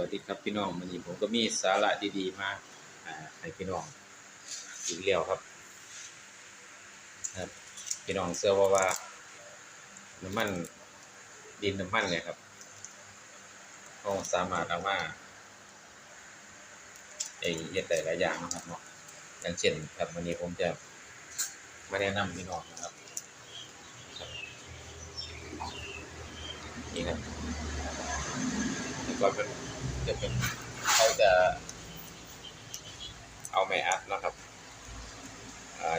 วัสดีครับพี่น้องวันนี้ผมก็มีสาระดีๆมาให้พี่น้องอีกแล้วครับครับ พี่น้องเชื่อว่าว่าน้ำมันดินน้ำมันเนี่ยครับก็สามารถเอามาไอ้เฮ็ดแต่หลายอย่างนะครับเนาะอย่างเช่นครับวันนี้ผมจะมาแนะนำพี่น้องนะครับครับนี่ครับก็เป็น จะเป็นเขาจะ เอาไม้อัดนะครับ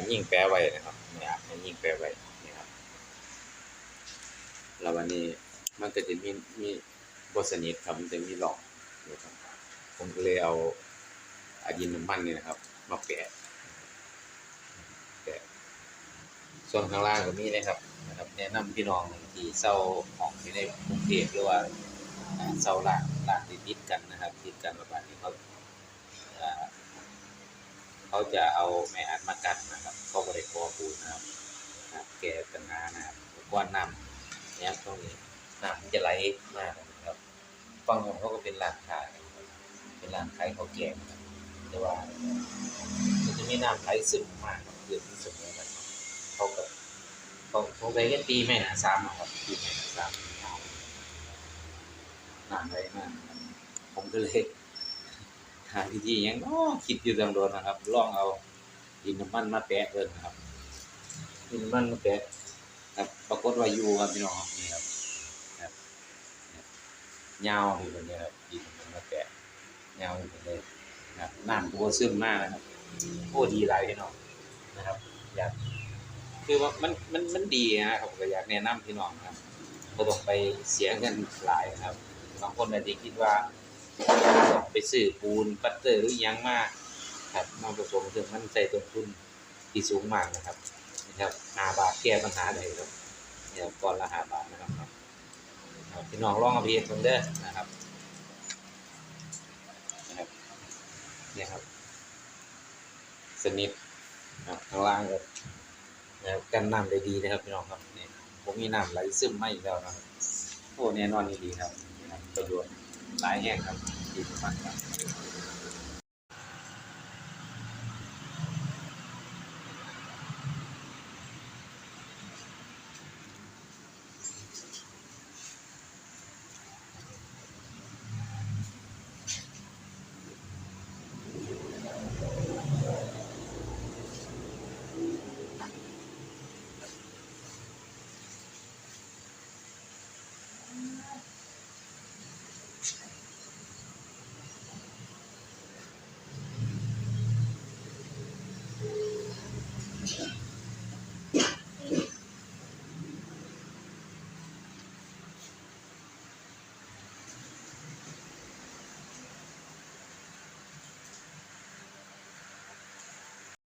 ยิ่งแปะไว้นะครับไม้อัดยิ่งแปะไว้นี่ครับแล้ววันนี้มันก็จะมีมีบทสนิทครับมันจะมีหลอกนะครับผมก็เลยเอาอายินน้ำมันนี่นะครับมาแปะแปะส่วนข้างล่างก็มีนะครับนะครับแนะนำพี่น้องที่เศร้าของที่ในกรุงเทพหรือว่า เสาหลักหลักติดติดกันนะครับ ติดกันประมาณนี้เขาเขาจะเอาแม่อัดมากัดนะครับเขาบริโภคปูนะครับแก่กันนานะครับกวนน้ำเนี่ยตรงนี้น้ำมันจะไหลมากนะครับฝั่งของเขาก็เป็นร้านขายเป็นร้านขายเขาแกงนะแต่ว่ามันจะมีน้ำไหลซึมมากเดือดที่สุดเลยครับเขาก็เขาเขาไปกันตีแม่น้ำซ้ำครับตีแม่น้ำซ้ำ นานไปมากผมก็เลยหาวิธีหยังเนาะคิดอยู่ตังโดนนะครับลองเอาดินน้ำมันมาแปะเบิ่งครับดินน้ำมันมาแปะครับปรากฏว่าอยู่ครับพี่น้องนี่ครับครับยาวอยู่แบบนี้ครับดินมันมาแปะยาวอยู่แบบนี้นะครับน้ำตัวซึมมากนะครับโอ้ดีหลายพี่น้องนะครับอยากคือว่ามันมันมันดีนะครับผมก็อยากแนะนำพี่น้องนะครับก็ต้องไปเสียเงินหลายนะครับางคนอาจจะคิดว่าต้องไปซื้อปูนปัตเตอร์หรือยังมากครับมาผสมถึงมันใส่ต้นทุนที่สูงมากนะครับนะครับหาบาทแก้ปัญหาได้ครับเนี่ยก่อนละหาบาทนะครับครับครับพี่น้องลองเอาไปเฮ็ดเบิ่งเด้อนะครับนะครับเนี่ยครับสนิทนะครับข้างล่างก็นะครับกันน้ำได้ดีนะครับพี่น้องครับนี่ผมมีน้ำไหลซึมไมาอีกแล้วนะโอ้แน่นอนดีครับ นะครับประโ